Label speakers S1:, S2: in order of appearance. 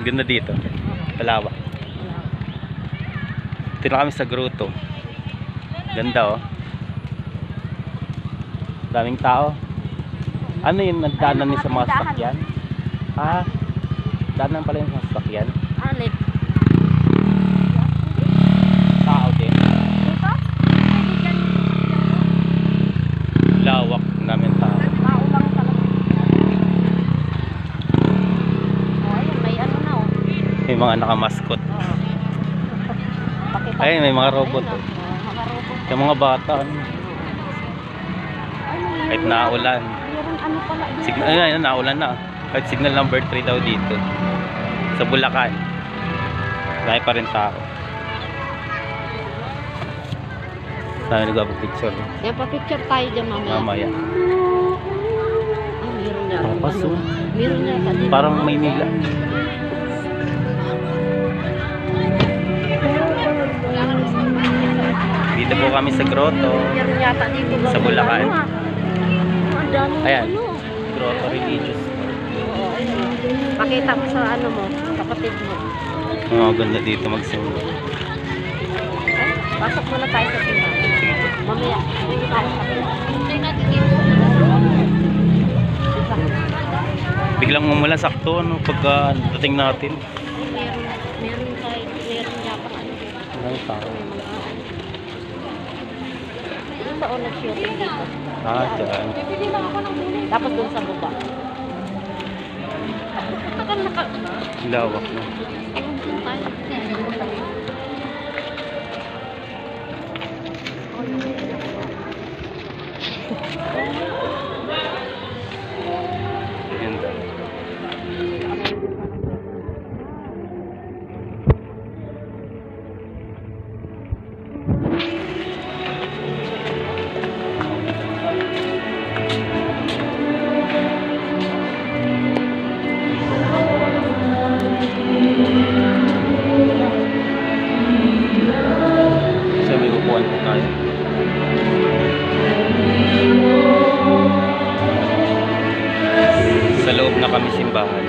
S1: Ang Ganda dito. Palawak. Dito na kami sa grotto. Ganda oh. Daming tao. Ano yun, nagdaanan niyo sa mga sasakyan? Ah, daanan pala yung sa sasakyan.
S2: Alip.
S1: Tao din.
S2: Dito? Pwede dyan.
S1: Lawak namin tao.
S2: Tao lang talaga. Oh, ayun, may ano na oh.
S1: May mga nakamaskot. Ayun, may mga robot, oh.
S2: oh, mga robot.
S1: Yung mga bata, ano,
S2: Ay, may-
S1: kahit naulan.
S2: Ano.
S1: Signal, ayun, naulan na. Kahit signal number 3 daw dito. Sa Bulacan. Dahil pa rin tao. Dami nagpapapicture.
S2: Yan, pa-picture tayo dyan mamaya.
S1: Mamaya.
S2: Ay, meron niya.
S1: Papas,
S2: Ano?
S1: oh.
S2: Dito.
S1: Po kami sa grotto.
S2: Meron.
S1: Sa Bulacan. Ayan. Grotto religious.
S2: Pakita mo sa ano mo, kapatid mo.
S1: Mga ganda dito magsimula.
S2: Pasok muna tayo sa
S1: po.
S2: Mamaya, hindi tayo sa. Hindi natin dito.
S1: Biglang mumula sakto ano pagka dating natin.
S2: Meron, meron tayo, meron yata ano.
S1: Maraming tao
S2: sa ako nag-shooting dito.
S1: Ah, dyan.
S2: Tapos dun sa baba.
S1: Lawak na.
S2: Thank you. na kami simbahan.